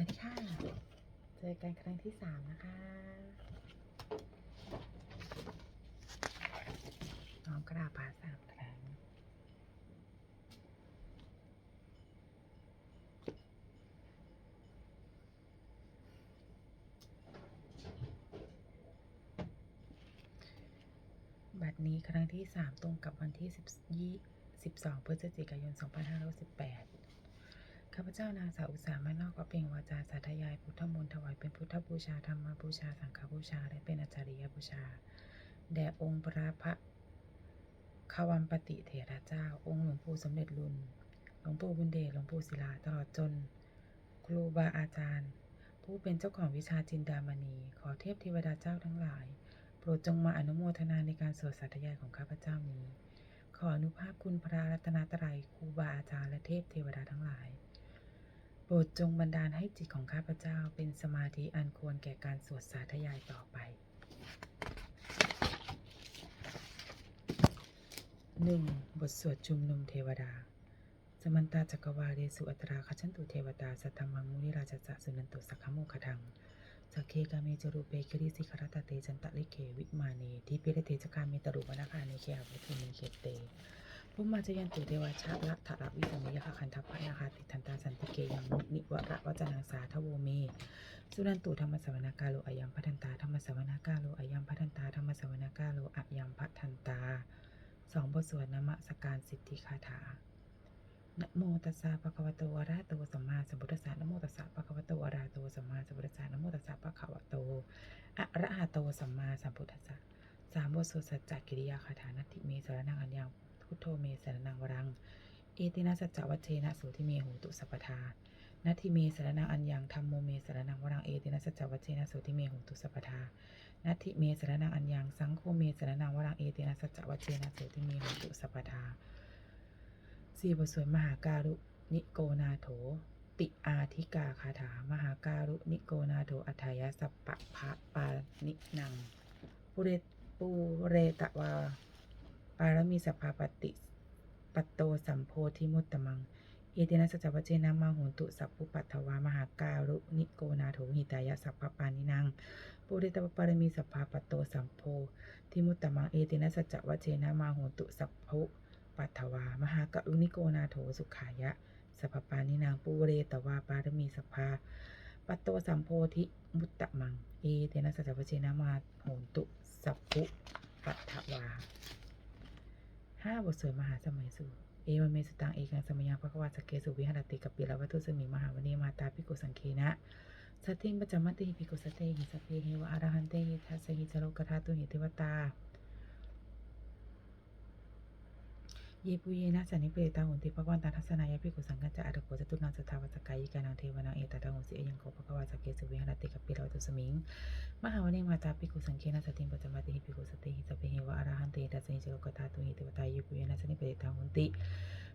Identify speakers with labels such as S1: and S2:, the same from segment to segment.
S1: วัสดีค่ะ เจอกันครั้งที่สามนะคะน้องกราบพาสามครั้ง บัดนี้ครั้งที่สามตรงกับวันที่สิบยี่สิบสองพฤศจิกายนสองพันห้าร้อยสิบแปดาพเจ้านางสาวอุตสามานอกก็เปล่งวาจาสาธยายพุทธมนต์ถวายเป็นพุทธบูชาธรรมบูชาสังฆบูชา และเป็นอาจาริยบูชา แด่องค์พระพระขวัมปติเถระเจ้า องค์หลวงปู่สมเด็จรุนหลวงปู่บุญเดชหลวงปู่ศิลาตลอดจน ครูบาอาจารย์ ผู้เป็นเจ้าของวิชาจินดามณี ขอเทพเทวดาเจ้าทั้งหลาย โปรดจงมาอนุโมทนาในการสวดสาธยายของข้าพเจ้านี้ขออนุภาพคุณพระรัตนตรัยครูบาอาจารย์และเทพเทวดาทั้งหลาย ปรดจงบันดาลให้จิตของข้าพเจ้าเป็นสมาธิอันควรแก่การสวดสาธยายต่อไป 1. บทสวดชุมนุมเทวดา สมันตาจักรวาเลสุอัตราคชันตุเทวตา สัทธมังมุนิราชจะสุนันตุสักขโมคทังสักเคกาเมจรูเปคริสิคารตาเตจันตะลิเควิมาเนทิเปรเตจกาเมตรุวนาคาเนเคหะวิทุมิเคเต พุมาจยันตุเทวชาละทะละวิสมิยคะคันทัพพนาคาติทันตาสันติเกยังมุนิวระวจนังสาทโวเม สุนันตุธรรมสวนากาโลอายัมพัทันตาธรรมสวนากาโลอายัมพัทันตาธรรมสวนากาโลอายัมพัทันตาสองบทสวดนมสการสิทธิคาถานะโมตัสสะภะคะวะโตอะระหะโตสัมมาสัมพุทธัสสะนะโมตัสสะภะคะวะโตอะระหะโตสัมมาสัมพุทธัสสะนะโมตัสสะภะคะวะโตอะระหะโตสัมมาสัมพุทธัสสะสามบทสวดสัจจกิริยาคาถานัตถิเมสรนังอัญญัง พุทโธเมสรนังวรัง เอตินะสัจจวัชเชนะสุทิเมโหตุสัพทานัตถิเมสรนังอัญญังธรรมโมเมสรนังวรังเอตินะสัจจวัชเชนะสุทิเมโหตุสัพทานัตถิเมสรนังอัญญังสังโฆเมสรนังวรังเอตินะสัจจวัชเชนะสุทิเมโหตุสัพทาสี่บทสวดมหาการุนิโกนาโถ ติอาธิกาคาถา มหาการุนิโกนาโถอัฏฐายสัพปะภะปานินังปุเรปูเรตวา ปารมีสัพพาปติปัตโตสัมโพธิมุตตมัง เอตินะสัจจวัชเชนะมาโหนตุสัพพุปัตถวามหาการุนิโกนาโถหิตายะสัพพปานินังปุริตปปารมีสัพพาปตโตสัมโพธิมุตตมัง เอตินะสัจจวัชเชนะมาโหนตุสัพพุปัตถวามหาการุนิโกนาโถสุขายะสัพพปานินังปุเรตวาปารมีสัพพาปัตโตสัมโพธิมุตตมัง เอตินะสัจจวัชเชนะมาโหนตุ สัพพุปัตถวา ห้าบทสวดมหาสมัยสูตรเอวันเมสุตังเอกังสมัยยังพระควาสเกสุวิหารติกับปิลวัตุสมิมหาวณีมาตาพิกุสังเคนะสัตติงปัจจมัติหิพิกุสเตหิสัพเพหิวะอรหันเตหิทัสสหิจโลกธาตุหิเทวตาเยปุเยนะสันนิเปตาหุนติภวันตาทัศนายพิกุสังกัจจะอัตโกจตุนังสทาวัสกายิกานังเทวนังเอตตาหุสิเอยังโกภควาสเกสุวิหารติกับปิลวัตุสมิง มหาวณีมาตาปิกุสังเคนะสติงปัจจมัติหิปิกุส ตทัสนิจโลกธาตุหิเทวตาเยปุยนัสนิปเดตาหุนติ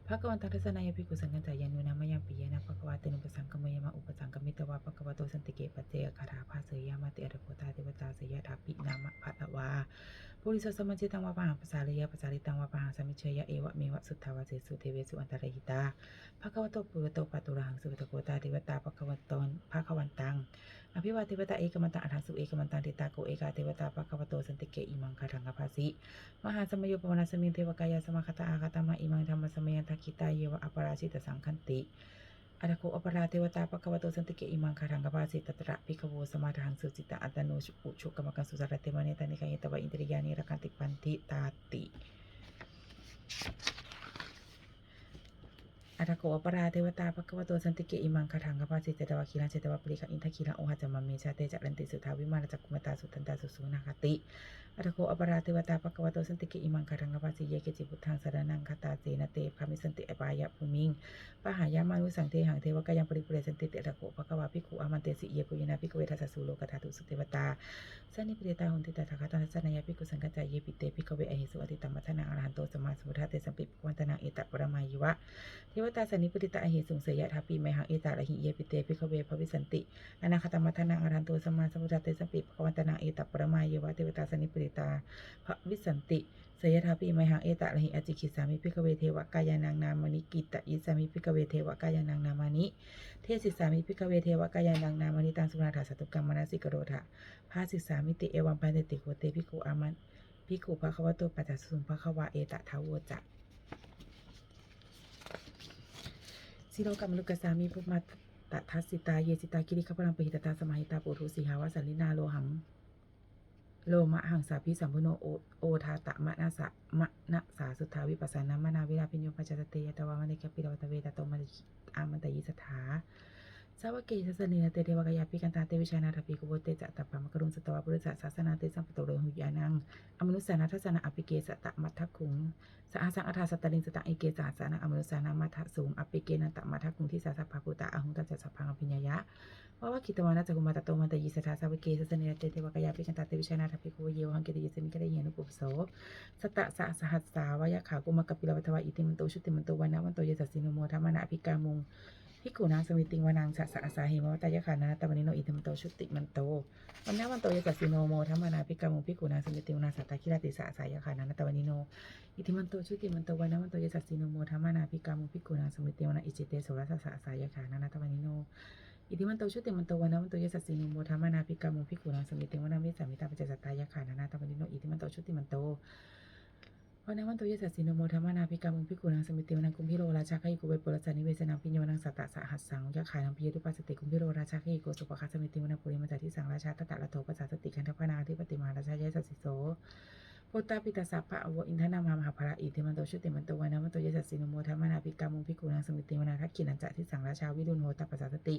S1: ภะกวันตังทัสนายภิกุสังกันจายานุนามยัมปิยนะภะกวาตินุปสังกมยมะอุปสังกมิตวะภะกวะโตสันติเกปเจคาราภาเสยามะติอรโพธาเทวตาเสยดาปินามะภัตวา ปุริสสมัจิตังวะปะหังภาษาเลยะภาษาลิตังวะปะหังสมิเชยะเอวะเมวะสุทธาวะเสสุเทเวสุอันตรหิตาภะคะวะโตปุระโตปัตตุระหังสุปตะโกตาเทวตาภะคะวันตนภะคะวันตังอภิวาเทวตาเอกมันตังอัฏฐสุเอกมันตังเทตาโกเอกาเทวตาภะคะวะโตสันติเกอิมังคารังอภาสิมหาสมโยปวนาสมิงเทวกายาสมาคตาอาคตามะอิมังธรรมสมยันทักิตาเยวะอปราชิตสังคันติ อัตโกอปราเทวตาปะคะวะโตสันติเกอิมังคารังกบาสิตตระพิกโวสมาทังสุจิตาอัตโนชุอุชุกรรมกันสุสารเทมะเนตานิกายตวะอินทริยานิรักันติปันติตาติ อัตโกอปราเทวตาปะควะโตสันติเกอิมังคารังกปาสิตตวะคีรังเจตวะปริกะอินทคิรังโอหัจจมัมเมชาเตจักรันติสุทาวิมานจักกุมตาสุตันตาสุสุนาคติอัตโกอปราเทวตาปะควะโตสันติเกอิมังคารังกปาสิเยเกจิพุทธังสารนังคตาเจนเตภามิสันติอปายะภูมิงปะหายามานุสังเทหังเทวกายังปริปุเรสันติเตระโกปะควะภิกขุอามันเตสิเยปุยนาภิกเวทัสสุโลกธาตุสุเทวตาสันนิปเรตาหุนติตาทาคตันสสนายาภิกขุสังกัจจายเยปิเตภิกเวอหิสุอติตัมมัทนาอรหันโตสมาสมุทธะเตสัมปิปวันตนาเอตปรมายวะเทวตาสนิปติตาอหิสุงเสยะทัพปีไมหังเอตาระหิเยปิเตภิกขเวภวิสันติอนาคตมัทนาอรันโตสัมมาสัมพุทธะเตสปิปวันตนาเอตปรมายวะเทวตาสนิปติตาพระวิสันติเสยทาปิไมหังเอตะระหิอจิคิสามิพิกเวเทวกายานางนามนิกิตะยิสามิพิกเวเทวกายานางนามานิเทศิสามิพิกเวเทวกายันดังนามานิตังสุนาถาสตุกรรมนาสิกโรธะภาสิสามิติเอวังปันติโกเตพิกุอามันพิกุภะควะโตปัจจสุงภะควะเอตะทาวโวจะ สิโรกัมลุกกสามิภุมัตตทัสสิตา เยสิตา กิริขพลังปหิตตา สมาหิตาปุถุสีหาวสันลินาโลหัง โลมะหังสาพิสัมพุโนโอโอทาตะมะนาสะมะนะสาสุทาวิปัสสนามนาวิลาพิญโยปัจจตเตยตวามันเดกปิรวัตเวตโตมันอามันตยิสถา สาวกเกสัสเนนะเตเทวกายาปิกันตาเตวิชานาทปิกุโบเตจะตปปะมกรุงสตวะปุริสะศาสนาเตสัมปโตโรหุยานังอมนุสานาทัสสนะอภิเกสตะมัทคุงสะอาสังอัฏฐาสตตลิงสตะเอเกสาสานะอมนุสานามัทสูงอภิเกนันตมัทคุงที่สาสะภาปุตตะอหุตัจจะสัพพังอภิญญายะวาว่าคิตวานาจักุมาตโตมันตยิสถาสาวกเกสสเนเตเทวกายาปิกันตาเตวิชานาทปิโกเยวหังเกติยสมิกะเดเยนุปุปโสสตะสะสหัสสาวายะขากุมกปิลวัตวะอิติมันโตชุติมันโตวานะวันโตยสัสสิโนโมธรรมนาอภิกามุง พิกุนางสมิติงวานางสะสะอาสาเหมวตายะขานาตวันนิโนอิติมันโตชุติมันโตวันนะวันโตยสัสสิโนโมธรรมนาอภิกามุงพิกุนางสมิติงวนาสัตตะคิราติสะสายะขานาตวันนิโนอิติมันโตชุติมันโตวานะวันโตยสัสสิโนโมธรรมนาอภิกามุงพิกุนางสมิติงวนาอิจิเตโสรัสสะสายะขานาตวันนิโนอิติมันโตชุติมันโตวันนะมันโตยสัสสินุโมธรรมานาภิกามุภิกขุนังสมิติวนามิสามิตาปัจจสัตตายะขานานาตวันนิโนอิติมันโตชุติมันโต วันนะมันโตยสัสสินโมธรรมนาภิกามุภิกุนังสมิติวนังกุมพิโรราชาคหิกุเวปุรจานิเวสนังปิญโยนังสัตตะสหัสสังยะขานังพิยตุปัสสติกุมพิโรราชาคหิโกสุปคัสสมิติวนังปุริมัจจทิสังราชาตตะละโทปัสสติคันทพนาธิปติมาราชายสัสสิโสพุทธปิตาสัพพะอวอินทนามามหาภระอิติมันโตชุติมันโตวันนะมันโตยสัสสินโมธรรมนาภิกามุภิกุนังสมิติวนาทักขินันจะทิสังราชาวิรุณโหตปัสสติ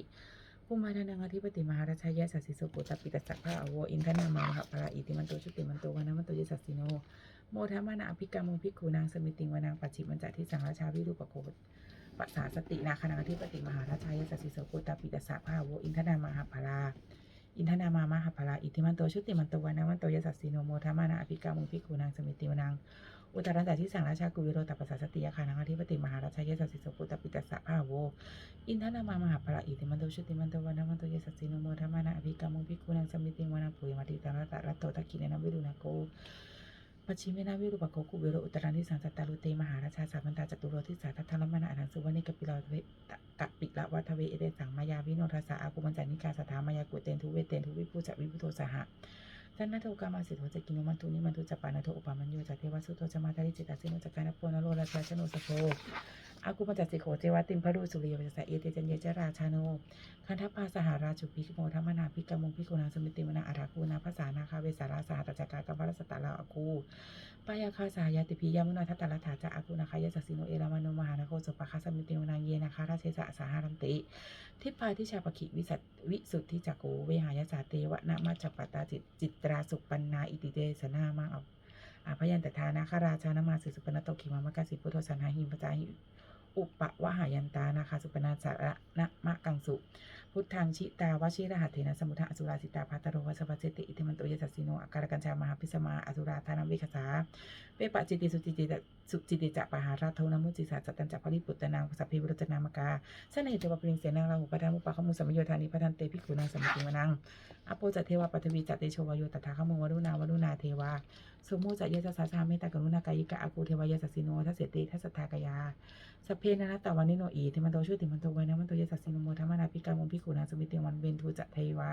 S1: ภูมิธนังอธิปติมหาราชายะสัสสิโสปุตตปิตัสสะภะอโวอินทนามามหาภระอิติมันโตชุติมันโตวานะมันโตยสัสสิโนโมทามานะอภิกรรมุภิกขุนางสมิติงวานางปัจฉิมันจัที่สังราชาวิรูปโกฏปัสสาสตินาคณังอธิปติมหาราชายะสัสสิโสปุตตปิตัสสะภะอโวอินทนามาหาภราอินทนามามหาภราอิติมันโตชุติมันโตวานะมันโตยสัสสิโนโมทามานะอภิกรรมุภิกขุนางสมิติวานาง อุตตรันตที่สังราชากุวิโรตปัสสาสติยาคานังอธิปติมหาราชายสัสสิโสปุตตปิตัสสะภะโวอินทนามามหาภระอิติมันโตชุติมันโตวานมันโตเยสัสสิโนโมธรรมานะอภิกรรมุภิกุนังสมิติงวานังปุยมาติตังรัตตะรัตโตตะกิเนนะวิรุณโกปัจฉิเมนะวิรูปโกกุเวโรอุตรันที่สังสัตตาลุเตมหาราชาสัมพันตาจตุโรทิสาทัทธรมนะอนังสุวรรณิกปิลาเวกะปิละวัทเวเอเตสังมายาวิโนทัสสะอากุมัญจานิกาสถามายากุเตนทุเวเตนทุวิภูจะวิพุโทสหะ ท่านนัทโทกามาสิทธวจะกินุมันตุนิมันตุจะปานะโทอุปามันโยจะเทวสุโตจะมาทาริจิตาสิโนจะกานะโพนโรราชาชโนสโพ อากุปจจสิโขเจวะติมพระดูสุริยปัสสะเอเตจันเยจราชาโนคันทปาสหาราชุปิกโมธรรมนาภิกมงพิกุณาสมิติมนาอาราคูนาภาษานาคาเวสาราสหัตจักากัมรสตาลาอาคูปายาคาสายาติพิยามุนาทัตตาลถาจะอากุนาคายสัสสิโนเอรามโนมหานาโคสุปะคาสมิติมนางเยนาคาราเชสะสาหารันติทิพาทิชาปคิวิสัตวิสุทธิจักโกเวหายาสาเตวะนามาจัปปตาจิตจิตราสุปันนาอิติเตสนามังออาพยันตทานาคาราชานามาสิสุปนโตขิมามกาสิพุทโธสันหาหิมปจาหิ อุปวะหายันตา นาคาสุปนาจาระนะมะกังสุ พุทธังชิตาวชิรหัตเถนะสมุทะอสุราสิตาภัตโรวัสวัสเจติอิติมันโตยสัสสิโนอาการกัญชามหาพิสมาอสุราธานวิคสาเปปะจิติสุจิติตะสุจิติจะปะหาราโทนามุจิสาจัตตัญจะปริปุตตนางสัพพิวรจนามกาสนเหตุวปริงเสนางลาหุปทามุปะขมุสมโยธานิพัทันเตภิกขุนางสมิติวนังอโปจัตเทวปัทวีจัตเตโชวโยตถาคโมวรุณาวรุณาเทวาสมมุจัตเยสสาชาเมตตากรุณากายิกะอากูเทวายสัสสิโนทัสเสติทัสสทากยาสเพนะนะตะวันนิโนอีติมันโตช่วยติมันโตไวนะมันโตยสัสสิโนโมธรรมนาภิกามุภิกขุนาสมิติวันเวนทูจะเทวา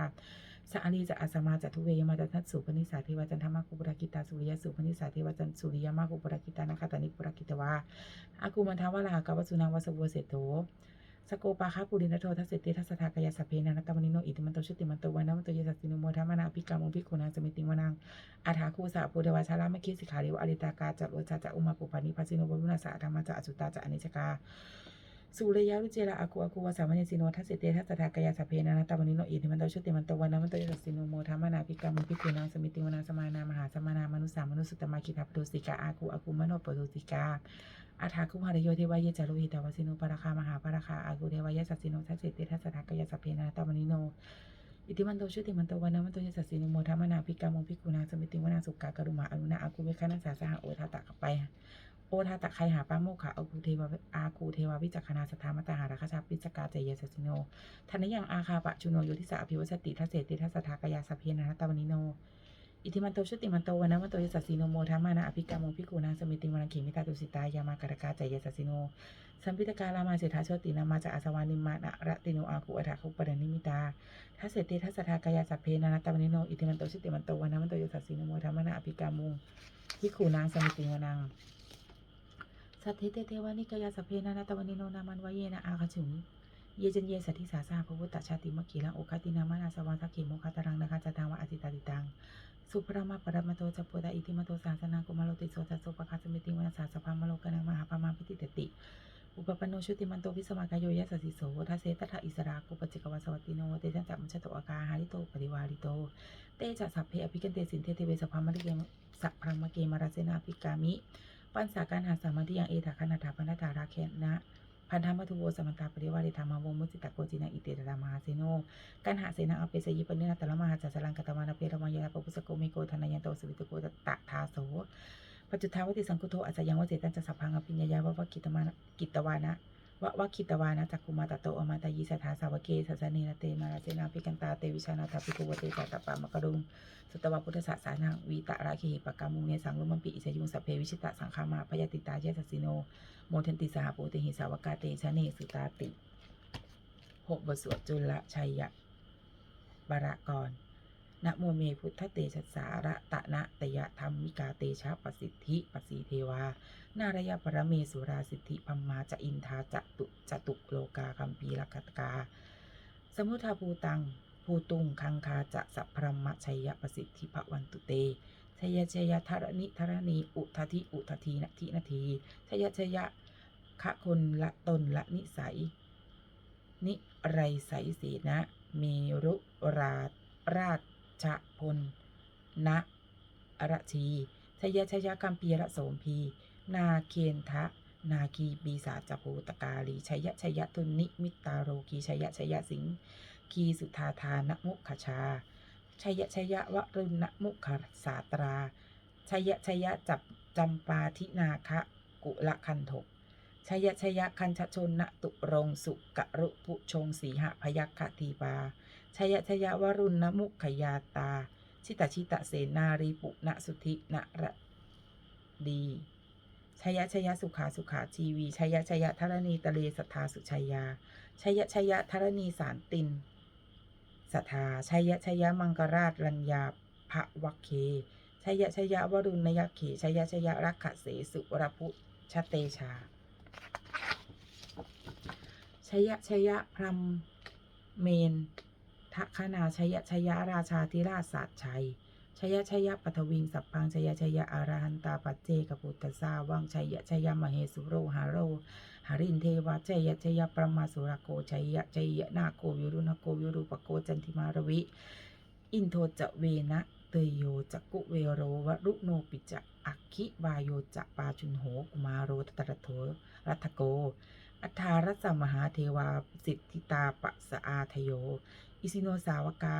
S1: สาลีจะอาสมาจะทุเวยมาจัทัสสุปนิสาเทวาจันทมาคุปรากิตาสุริยสุปนิสาเทวาจันสุริยมาคุปรากิตานาคาตานิปุรากิตวาอากูมันทาวาลากาวสุนังวสบัวเสโตสโกปาคาปุรินโททัสเสติทัสทากายาสพเพนะนตะวันนิโนอิติมันโตช่วยติมันโตว้นะมันโตยสัสสิโนโมธรรมนาภิกามุภิกุนาสมิติวนังอาถาคูสะปุเดวาชาลามะคิสิขาริวอริตากาจัตโอชาจะอุมาปุปานิพัสิโนบุรุณาสะธรรมจะอสุตาจะอนิจกา สุริยารุเจระอากูอากูวาสามเณสิโนทัสเสเตทัสสทากายาสเพนะนะตะวันนิโนอิติมันโตชุติมันโตวันนะมันโตยสัสสิโนโมธรรมนาภิกามุภิกขุนาสมิติวนาสมานามหาสมานามนุสามนุสุตมาคิทาปโดสิกาอากูอากูมโนปโดสิกาอาถาคุหารโยเทวายจารุหิตาวสิโนปราคามหาปราคาอากูเทวายสัสสิโนทัสเสเตทัสสทากายาสเพนะนะตะวันนิโนอิติมันโตชุติมันโตวันนะมันโตยสัสสินุโมธรรมนาภิกามงภิกขุนาสมิติวนาสุกากรุมาอนุนาอากูเวคานัสาสหะโอทาตะกลับไป โอทาตะใครหาปาโมขะอากูเทวาอากูเทวาวิจักขณาสถามตาหาราคชาปิจกาเจเยสัสสิโนทันยังอาคาปะจุโนโยทิสาอภิวสติทัเสติทัสทากายาสเพนะตะวันิโนอิทิมันโตชุติมันโตวันะมันโตยสัสสิโนโมทัมมานะอภิกรรมโมภิกขุนางสมิติมรังขีมิตาตุสิตายามาการกาจยสัสสิโนสัมพิตกาลามาเสถาโชตินามาจากอาสวานิมานะระติโนอาคุอัฏฐคุปรนิมิตาทัเสติทัสทากายาสัพเพนานาตมนิโนอิทิมันโตชุติมันโตวันะมันโตยสัสสิโนโมทัมานะอภิกรรมภิกขุนางสมิติวนัง สัทธิเตเทวานิกายาสพเพนานาตวนิโนนามันวะเยนะอาคชุมเยจันเยสัทธิสาสาพระพุทธชาติมะขีลังโอคตินามานาสวาสักขิโมคาตรังนาคาจตังวะอติตาติตังสุปรามาปรมาโตจัปโปตาอิติมาโตสาสนากุมาโลติโสตัสโสปะคาสมิติวนาสาสภามโลกนังมหาปมาพิติเตติอุปปันโนชุติมันโตวิสมากายโยยัสสสิโสทัสเสตถะอิสรากุปจิกวาสวัตติโนเตจันจัมัญชโตอาคาหาริโตปริวาริโต เตจะสัพเพอภิกันเตสินเทเทเวสภามริเกสัพพรมเกมาราเสนาภิกามิ ปัญสาการหาสามาธิยังเอถาคณาถาปนตาราเคนนะพันธมัทุโวสมันตาปริวาริธรรมวงมุสิตะโกจินาอิเตระมหาเซโนกันหาเสนาอเปสยิปนินาตละมหาจัสลังกตวานาเปรมังยาปปุสโกมิโกธนายันโตสวิตุโกตตะทาโสปัจจุทาวติสังคุโทอาจยังวเจตันจะสัพพังอภิญญายาวะวะกิตมานกิตวานะ วะวะคิตวานะจักคุมาตะโตอมาตายิสถาสาวเกสัสสเนนะเตมาราเจนาภิกันตาเตวิชานาตาภิกุวเตจัตตปามกะรุงสุตวะพุทธศาสนาวีตะราคิหิปะกามุงเนสังลุมมปิอิสยุงสัพเพวิชิตะสังฆามาพยติตาเยสัสิโนโมทันติสหโปติหิสาวกาเตชะเนสุตาติหกบทสวดจุลชัยยะบาระกร นะโมเมพุทธเตชะสาระตะนะตยะธรรมิกาเตชะปสิทธิปสีเทวา นารยปรเมสุราสิทธิพัมมาจะอินทาจะตุจตุโลกาคัมปีรคตกา สมุทาภูตังภูตุงคังคาจะสัพพรมชัยยะประสิทธิภวันตุเตชยชยธรณิธรณีอุทธิอุทธีนาทีนาทีชยชยคะคนละตนละนิสัย นิไรใสเสนะเมรุราราช ชะพลนะอรชีชยชยกัมปีระโสมพี นาเคนทะ นาคีปีศาจภูตกาลีชยชยตุนิมิตาโรกีชยชยสิงคีสุธาทานมุขชาชยชยวรุณมุขสาตราชยชยจับจำปาทินาคะกุละคันถกชยชยคันชชนนตุรงสุกะรุปุชงสีหพยัคคทีปา ชยชยวรุณมุขยาตา ชิตาชิตะเสนารีปุณสุธินระดีชยชยสุขาสุขาจีวีชยชยธรณีตะเลสัทธาสุชยาชยชยธรณีสารตินสัทธาชยชยมังกราชรัญญาภวัคเคชยชยวรุณยเขชยชยรักขเสสุรพุชเตชาชยชยพรมเมน ทคนาชยชยราชาธิราชสัตชัย ชยชยปัทวิงสัพพังชยชยอารหันตาปัจเจกปุตตสาวังชยชยมเหสุโรหาโรหารินเทวะชยชยประมาสุรโกชยชยนาโกวิรุณโกวิรูปโกจันทิมารวิ อินโทจเวนะเตโยจะกุเวโรวรุโนปิจะอักขิวายโยจะปาจุนโหกุมาโรตตระโถรัตโกอัฏฐารัสสมหาเทวาสิทธิตาปะสะอาทโย อิสิโนสาวกา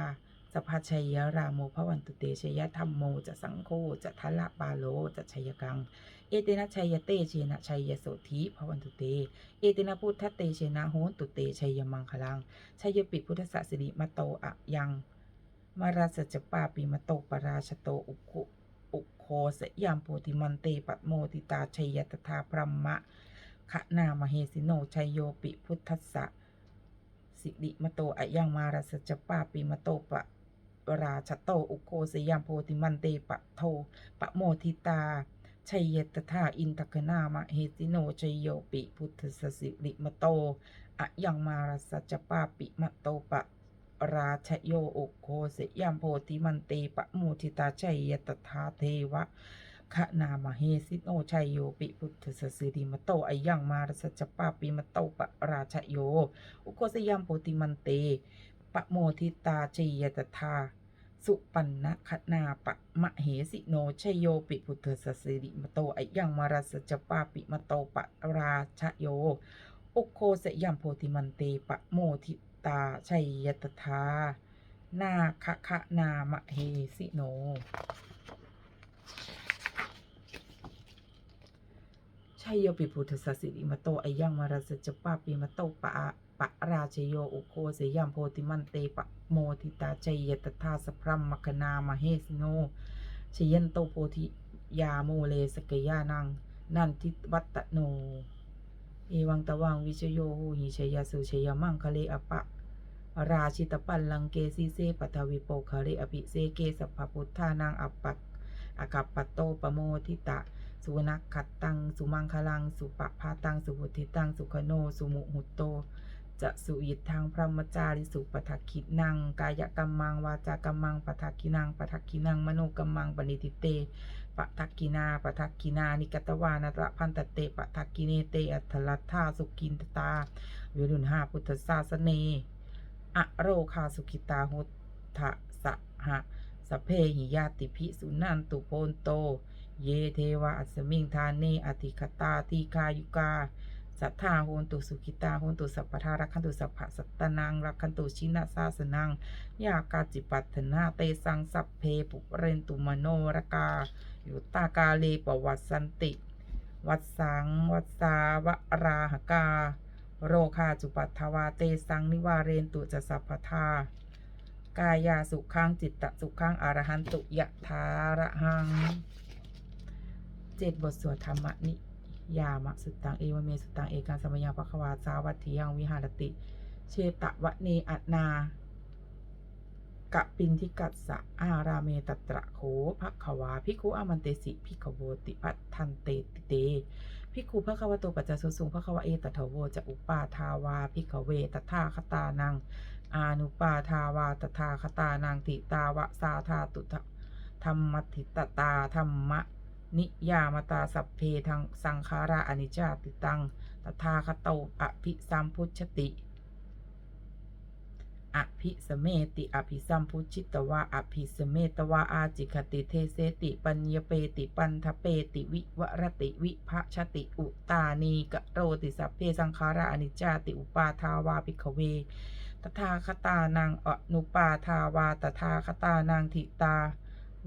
S1: สภาชัยยราโมพระวันตุเตชยธรรมโมจะสังโฆจะทละปาโลจะชัยกัง เอเตนะชัยเตเชนะชัยโสธีพระวันตุเต เอเตนะพุทธเตเชนะโหนตุเตชัยมังคลังชัยปิพุทธสสิริมโตอะยัง มาราสจปาปิมโตปราชโตอุคุอุโคสยามโพธิมันเตปัตโมติตาชัยตถาพรหมะขนามเหสิโนชัยโยปิพุทธัสสะ สิริมโตอะยังมาราสจปาปิมโตปะราชโตอุโคสยามโพธิมันเตปะโทปะโมทิตาชัยยตถาอินทกนามะเฮสิโนชัยโยปิพุทธสสิริมโตอะยังมาราสจปาปิมโตปะราชโยโอโคสยามโพธิมันเตปะโมทิตาชัยยตถาเทวะ ขนามเหสิโนชัยโยปิพุทธสสิริมโตอายังมารสจปาปิมโตปะราชโย อุโคสยามโพธิมันเต ปะโมทิตาชัยตถาสุปันนะขนาปะมะเหสิโนชัยโยปิพุทธสสิริมโตอายังมารสจปาปิมโตปะราชโย อุโคสยามโพธิมันเตปะโมทิตาชัยยตถานาคะคะนามะเฮสิโน ชัยโยปิพุทธสสิริมโตอายังมาราสจปาปิมโตปะปะราชโยอุโคสยามโพติมันเตปะโมทิตาใจยตถาสพรัมมคณามเหสโนชยันโตโพธิยาโมเลสกยานัง นันทิวัตโน เอวังตวังวิชโยโหหิชยสุชยมังคะเลอปะ ราชิตปัลลังเกสีเซปทวิโปคะเรอภิเซเกสัพพุทธานังอปักอากัปปตโตปโมทิตะ สุนักขัดตัง สุมังคลัง สุปะพาตัง สุบุติตัง สุขโน สุมุหุโต จะสุยิทางพระมจาริสุปทักขินัง กายกรรมัง วาจากรรมังปทักขินังปทักขินัง มโนกรรมังปณิติเตปทักกินาปทักกินา นิกตวานาตระพันตเตปทักกิเนเต อัตลัทธาสุกินตาวิรุณหาพุทธศาสเนอโรคาสุขิตาหุทะสะหะสเพหิยาติภิสุนันตุโพนโต เยเทวะอัสมิงทานเนอติคตาทีคายุกา สัทธาโหนตุสุขิตาโหนตุสัพพทารักขันตุสัพพะสัตตนังรักขันตุชินะสาสนังยากาจิปัตถนาเตสังสัพเพปุเรนตุมโนรกายุตตากาเลปวัสสันติ วัดสัง วัดสาวราหกา โรคาจุปัตถวาเตสังนิวาเรนตุจะสัพพทากายาสุขังจิตตสุขังอรหันตุยะทาระหัง เจ็ดบทสวดธรรมนิยามะสุตตังเอวเมสุตตังเอการสมยังปะควาสาวัตถิยังวิหารติ เชตะวะเนอัตนากะปินทิกัสสะอาราเมตตระโขภควาภิกขุอามันเตสิภิกขโวติปัฏทันเตติเตภิกขุภควโตปัจจสุสุงภควเอตถโวจะอุปาทาวาภิกขเวตถาคตานังอานุปาทาวาตถาคตานังติตาวะสาธาตุธรรมทิตตาธรรมะ นิยามตาสัพเพทังสังขาราอนิจจติตังตถาคโตอภิสัมพุชติอภิสเมติอภิสัมพุชิตวาอภิสเมตวาอาจิคติเทเสติ ปัญญเปติปันทเปติวิวรติวิภชติอุตานีกะโรติสัพเพสังขาราอนิจจติอุปาทาวาภิกเวตถาคตานังอนุปาทาวาตถาคตานังทิตา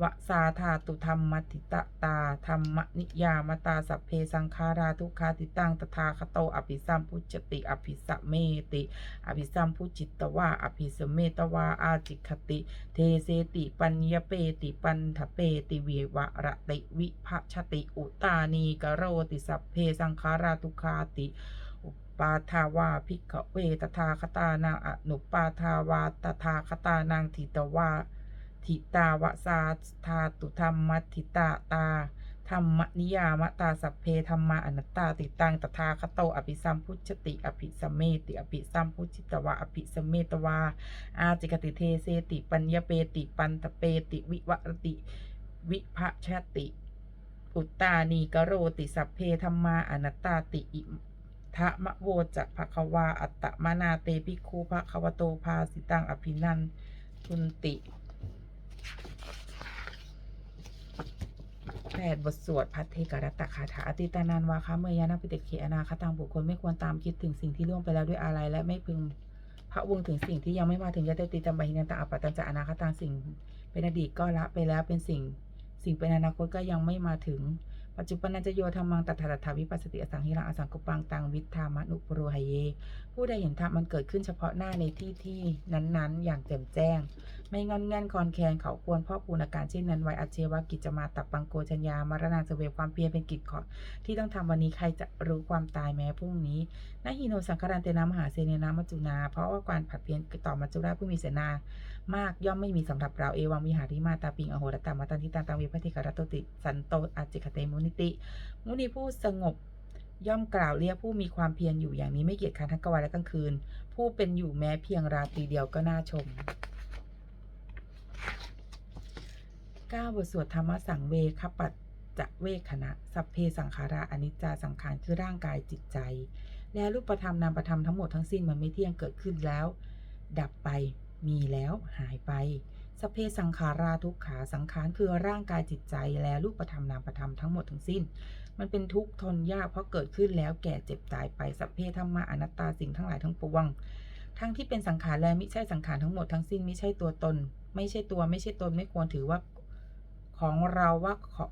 S1: วสาธาตุธรรมติตตาธรรมนิยามตาสัพเพสังขาราทุกขาติตังตถาคโตอภิสัมพุจติอภิสัมเมติ อภิสัมพุจิตวาอภิสมเมตวาอาจิคติ เทเสติปัญญเปติปันทเปติเววระติวิภชติอุตานีกโรติสัพเพสังขาราทุกขาติปาทาวาภิกขเวตถาคตานังอนุปาทาวาตถาคตานังทิตวา ทิตาวะสาธาตุธรรมทิตาตาธรรมนิยามตาสัพเพธรรมาอนัตตาติตังตถาคโตอภิสัมพุชติ อภิสัมเมติ อภิสัมพุชิตวะอภิสัมเมตวา อาจิกติเทเสติปัญญเปติปันตเปติวิวรติวิภชติ อุตตานีกโรติสัพเพธรรมาอนัตตาติอิทะมะโวจะภควาอัตตมนาเตปิกคูภควโตภาสิตังอภินันทุนติ แปดบทสวดพัทเทกรัตตคาถาอติตานันวาคะเมยานาปิเตเคอนาคตังบุคคลไม่ควรตามคิดถึงสิ่งที่ล่วงไปแล้วด้วยอะไรและไม่พึงพระวงถึงสิ่งที่ยังไม่มาถึงยะเตติตัมบะหินันตะอปปัตตัญจะอนาคตังสิ่ง เป็นอดีตก็ละไปแล้วเป็นสิ่ง สิ่งเป็นอนาคตก็ยังไม่มาถึง ปัจจุบันนันจะโยธรรมังตัทธาตถาวิปัสสติอสังหิรังอสังกุปังตังวิทธามานุปโรหเย ผู้ใดเห็นธรรมมันเกิดขึ้นเฉพาะหน้าในที่ที่นั้นๆ อย่างแจ่มแจ้ง ไม่งอนแง่นคอนแคนเขาควรพ่อปูนอาการเช่นนั้นไว้อาเชวะกิจจะมาตับปังโกชัญญามรณาเสเวความเพียรเป็นกิจขอที่ต้องทำวันนี้ใครจะรู้ความตายแม้พรุ่งนี้นาฮิโนสังคารันเตนามหาเสเนนามัจจุนา เพราะว่าการผัดเพียรต่อมัจจุราชผู้มีเสนามากย่อมไม่มีสำหรับเราเอวังวิหาริมาตาปิงอโหรตามาตันทิตังตังวิพัติการตติสันโตอาจิคเตมุนิติ มุนีผู้สงบย่อมกล่าวเรียกผู้มีความเพียรอยู่อย่างนี้ไม่เกียจคร้านทั้งกลางวันและกลางคืน ผู้เป็นอยู่แม้เพียงราตรีเดียวก็น่าชม 9 บทสวดธรรมสังเวคปัจจะเวคณะ สัพเพสังขาราอนิจจาสังขารคือร่างกายจิตใจ และรูปธรรมนามธรรมทั้งหมดทั้งสิ้นมันไม่เที่ยงเกิดขึ้นแล้ว ดับไปมีแล้วหายไปสเพสังขาราทุกขาสังขารคือร่างกายจิตใจและรูปธรรมนามธรรมทั้งหมดทั้งสิ้น มันเป็นทุกข์ทนยากเพราะเกิดขึ้นแล้วแก่เจ็บตายไปสัพเพธรรมะอนัตตาสิ่งทั้งหลายทั้งปวง ทั้งที่เป็นสังขารและไม่ใช่สังขารทั้งหมดทั้งสิ้นไม่ใช่ตัวตน ไม่ใช่ตัวไม่ใช่ตนไม่ควรถือว่า ของเราว่าขอ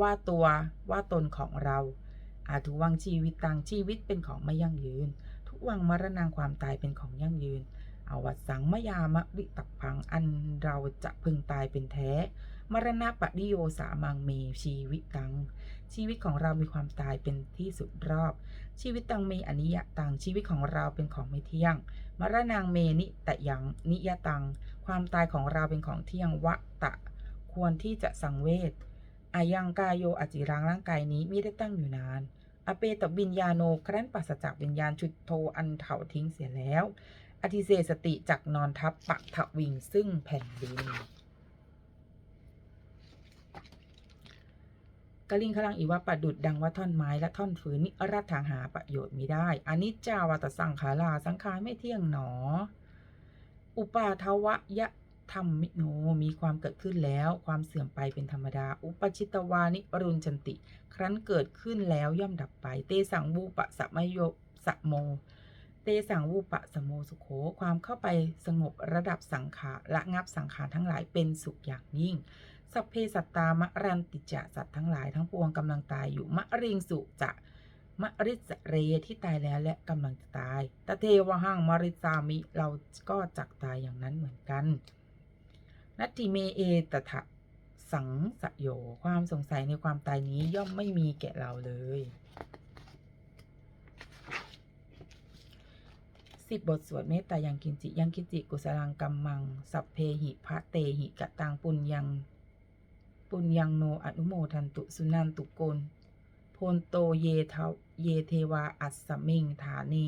S1: ว่าตัวว่าตนของเราอาทุวังชีวิตตังชีวิตเป็นของไม่ยั่งยืน ทุวังมรณงความตายเป็นของยั่งยืนอวัตสังมยามะริตักพังอันเราจะพึงตายเป็นแท้ มรณะปริโยสามังเมชีวิตตัง ชีวิตของเรามีความตายเป็นที่สุดรอบ ชีวิตตังเมอนิยตังชีวิตของเราเป็นของไม่เที่ยง มรณงเมนิตะยังนิยตัง ความตายของเราเป็นของเที่ยงวะตะ ควรที่จะสังเวชอายังกายโยอจิรังร่างกายนี้ม่ได้ตั้งอยู่นาน อเปตวิญญาโนครั้นปราศจากวิญญาณชุดโทอันเถาทิ้งเสียแล้ว อธิเสสติจักนอนทับปะทวิงซึ่งแผ่นดินกลิงคลังอีวะประดุดดังว่าท่อนไม้และท่อนฝืนนิรัตถางหาประโยชน์มิได้อนิจจาวัตสังขาราสังขารไม่เที่ยงหนอ อุปาทวะยะ ธรรมมิโนมีความเกิดขึ้นแล้ว ความเสื่อมไปเป็นธรรมดา อุปชิตวานิปรุณจันติ ครั้นเกิดขึ้นแล้วย่อมดับไป เตสังวูปะสะมโยสะโม เตสังวูปะสะโมสุโข ความเข้าไปสงบระดับสังขารละงับสังขารทั้งหลายเป็นสุขอย่างยิ่ง สัพเพสัตตามะรันติจะสัตว์ทั้งหลายทั้งปวงกำลังตายอยู่มะริงสุจะมะริสเรที่ตายแล้วและกำลังจะตายตะเทวหังมริสามิเราก็จักตายอย่างนั้นเหมือนกัน นัตติเมเอตถะสังสยโยความสงสัยในความตายนี้ย่อมไม่มีแก่เราเลยสิบบทสวดเมตตายังกินจิ ยังกินจิกุสลังกัมมัง สัพเพหิพระเตหิกะตังปุญญัง ปุญญังโนอนุโมทันตุสุนันตุโกนโพนโตเยเทเยเทวาอัสสมิงฐานี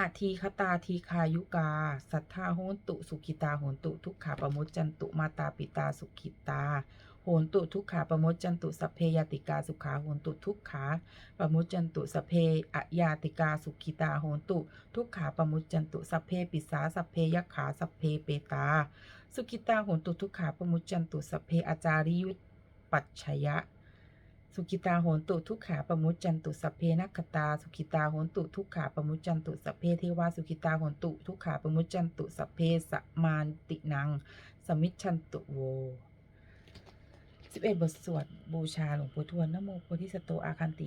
S1: อทีคตาทีคายุกา สัทธาโหนตุสุขิตาโหนตุทุกขาปมุจจันตุมาตาปิตาสุขิตาโหนตุทุกขาปมุจจันตุสเพยติกาสุขาโหนตุทุกขาปมุจจันตุสเพอายาติกาสุขิตาโหนตุทุกขาปมุจจันตุสเพปิสาสเพยขาสเพเปตา สุขิตาโหนตุทุกขาปมุจจันตุสเพอาจาริยุปัจฉยะ สุขิตาโหนตุทุกขาปมุจจันตุสัพเพนักขตา สุขิตาโหนตุทุกขาปมุจจันตุสัพเพเทวาสุขิตาโหนตุทุกขาปมุจจันตุสัพเพสมานตินัง สมิชันตุโว11บเอ็ดบทสวดบูชาหลวงปู่ทวนนโมโพธิสตโตอาคันติ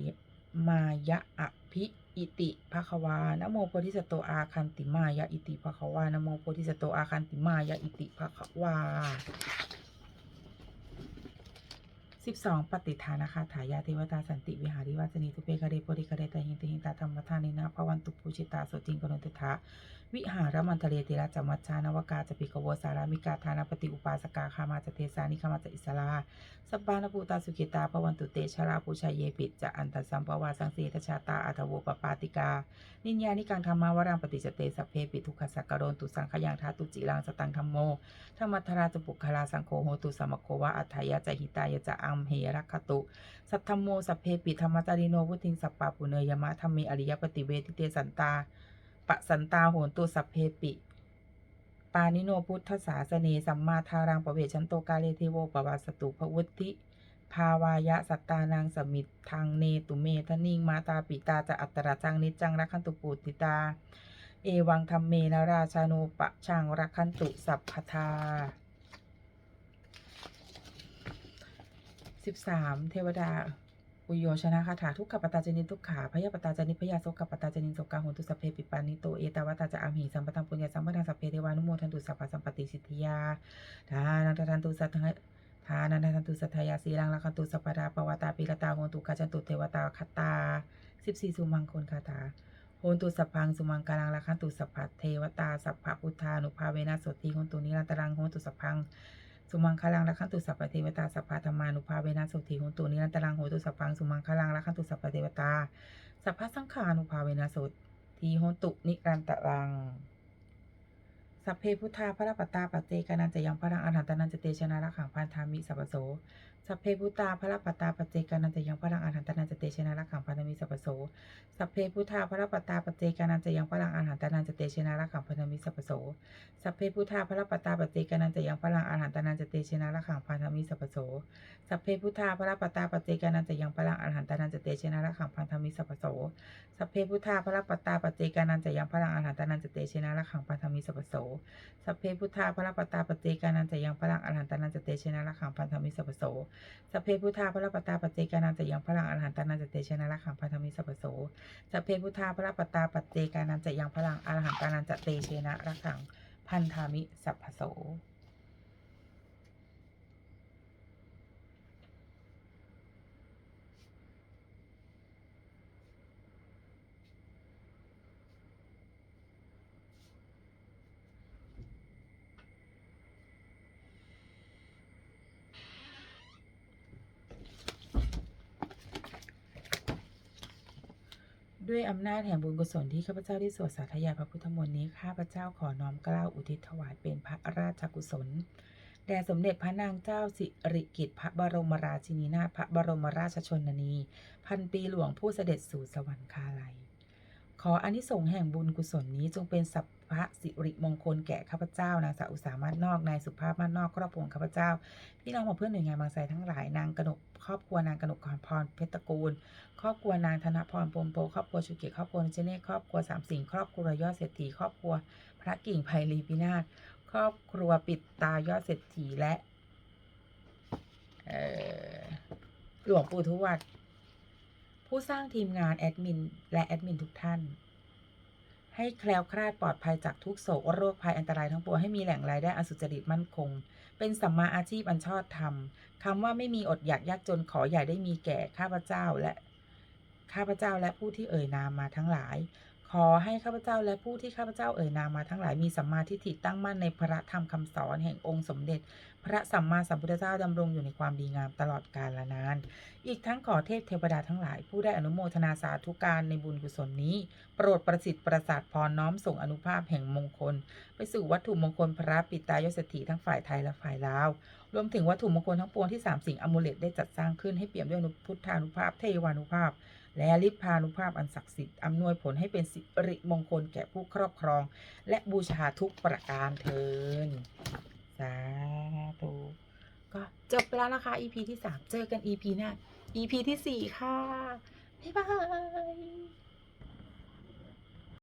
S1: มายะอภิอิติภควานโมโพธิสตโตอาคันติมายะอิติภควานโมโพธิสตโตอาคันติมายะอิติภควา 12 ปฏิฐานคาถายาเทวตาสันติวิหาริวาสนีทุเปกะเรโพธิกะเรตหินติหินตาธรรมทานินาภวันตุปูชิตาสจิงกนนติทะ วิหารมันทะเลติระจมัชชานวกาจะปิกโวสารามิกาทานาปฏิอุปาสกาคามาจเทสานิคามาจอิสลาสปานภูตาสุขิตาภวันตุเตชะราภูชายเยปิจะอันตสัมปวาสังสีทชาตาอัทโวปปาติกา นิญญานิกังธรรมาวรังปฏิจเตสัพเพปิทุกขสักกโรนตุสังขยังทาตุจิรังสตังธรรมโมธรรมทราจปุคลาสังโฆโหตุสมโควะอัฏฐายะจะหิตายจะอัมเหรักขตุ สัทธมโมสัพเพปิธรรมจาริโนวุทิงสัปปะปุเนยมะธรรมีอริยปฏิเวทิเตสันตา ปะสันตาโหนตุสัพเพปิ ปานิโนพุทธศาสเนสัมมาทารังปะเวชันโตกาเลเทโวปวาสตุภวุติ ภาวายะสัตตานังสมิททางเนตุเมทนิงมาตาปิตาจะอัตตราจังนิจังรักขันตุปูติตา เอวังธรรมเมนะราชาโนปะชังรักขันตุสัพพทาสิบสามเทวดา อุโยชนะคาถาทุกขปตาจนิทุกขาพยาปตาจนิพยาโสกปตาจนิโสกาหุนตุสพเพปิปานิโตเอตาวตาจะอาหิสัมปตังปุญญาสัมปทังสัพเพเทวานุโมทันตุสัพพสัมปติสิทธิยาทานันทันตุสัทธะทานันทันตุสัทธายาสีลังลักันตุสัพพดาปวตาปิกตาโหนตุกัจจันตุเทวตาคตาสิบสี่สุมังคลคาถาโหนตุสัพพังสุมังกาลังละคันตุสัพพเทวตาสัพพะพุทธานุภาเวนะสติโหนตุนิรันตรังโหนตุสัพพัง สุมังคลังละขันตุสัพพเทวตาสัพพะธรรมานุภาเวนะสุติโหนตุนิรันตรังโหตุสัพพังสุมังคลังละขันตุสัพพเทวตาสัพพะสังขานุภาเวนะสุทีโหนตุนิรันตรังสัพเพพุทธาพระปตาปเตกานันจะยังพระรังอรหันตนันจะเตชนะรักขังพันธามิสัพพโส สัพเพพุทธาพระปัตตาปเจกานันจะยังพระรังอรหันตนันจะเตชนะระขังพันธมิสัพโสสัพเพพุทธาพระปัตตาปเจกานันจะยังพระรังอรหันตนันจเตชนะระขังพันธมิสัพโสสัพเพพุทธาพระปัตตาปเจกานันจะยังพลังอาหารตานันจะเตชนะระขังพันธมิสัพโสสัพเพพุทธาพระปัตตาปเจกานันจะยังพลังอาหารตานันจะเตชนะระขังพันธมิสัพโสสัพเพพุทธาพระปัตตาปเจกานันจะยังพลังอาหารตานันจะเตชนะระขังพันธมิสัพโสสัพเพพุทธาพระปตตาปเจกานันจะยังพลังอรหันตานันจะเตชนะระขังพันธมิสัพโสสัพเพพุทธาพระปตตาปเจกานันจะยังพลังอรหันตานันจะเตชนะรักขังพันธมิสัพโสสัพเพพุทธาพระปตตาปเจกานันจะยังพลังอรหันตานันจะเตชนะรักขังพันธมิสัพโส ด้วยอำนาจแห่งบุญกุศลที่ข้าพเจ้าได้สวดสาธยายพระพุทธมนต์นี้ข้าพเจ้าขอน้อมเกล้าอุทิศถวายเป็นพระราชกุศลแด่สมเด็จพระนางเจ้าสิริกิติ์พระบรมราชินีนาถพระบรมราชชนนี พันปีหลวงผู้เสด็จสู่สวรรคาลัย ขออนิสงส์แห่งบุญกุศลนี้จงเป็นสัพพะสิริมงคลแก่ข้าพเจ้านางสาวอุสามานนอกนายสุภาพมานนอกครอบครัวข้าพเจ้า พี่น้องหมอเพื่อนหน่วยงานบางไทรทั้งหลายนางกนก ครอบครัวนางกนกพรเพชรตระกูล ครอบครัวนางธนพรปมโปครอบครัวชุกิจครอบครัวนิจเน่ครอบครัวสามสิงห์ครอบครัวยอดเศรษฐีครอบครัว พระกิ่งไพลีพินาศครอบครัวปิดตายอดเศรษฐีและหลวงปู่ทวดผู้สร้างทีมงานแอดมินและแอดมินทุกท่าน ให้แคล้วคลาดปลอดภัยจากทุกโศกโรคภัยอันตรายทั้งปวงให้มีแหล่งรายได้อสุจริตมั่นคง เป็นสัมมาอาชีพอันชอบธรรมคำว่าไม่มีอดอยากยากจนขออย่าได้มีแก่ข้าพเจ้าและข้าพเจ้าและผู้ที่เอ่ยนามมาทั้งหลาย ขอให้ข้าพเจ้าและผู้ที่ข้าพเจ้าเอ่ยนามมาทั้งหลายมีสัมมาทิฏฐิตั้งมั่นในพระธรรมคำสอนแห่งองค์สมเด็จ พระสัมมาสัมพุทธเจ้าดำรงอยู่ในความดีงามตลอดกาลนาน อีกทั้งขอเทพเทวดาทั้งหลาย ผู้ได้อนุโมทนาสาธุการในบุญกุศลนี้ โปรดประสิทธิ์ประสาทพรน้อมส่งอนุภาพแห่งมงคล ไปสู่วัตถุมงคลพระปิตายศถีทั้งฝ่ายไทยและฝ่ายลาว รวมถึงวัตถุมงคลทั้งปวงที่สามสิ่งอมูเลตได้จัดสร้างขึ้นให้เปี่ยมด้วยอนุพุทธานุภาพเทวานุภาพ และลิพพานุภาพอันศักดิ์สิทธิ์อำนวยผลให้เป็นสิริมงคลแก่ผู้ครอบครอง และบูชาทุกประการเทินสาธุก็จบไปแล้วนะคะ EP ที่ 3 เจอกัน EP หน้า EP ที่ 4 ค่ะ บ๊ายบาย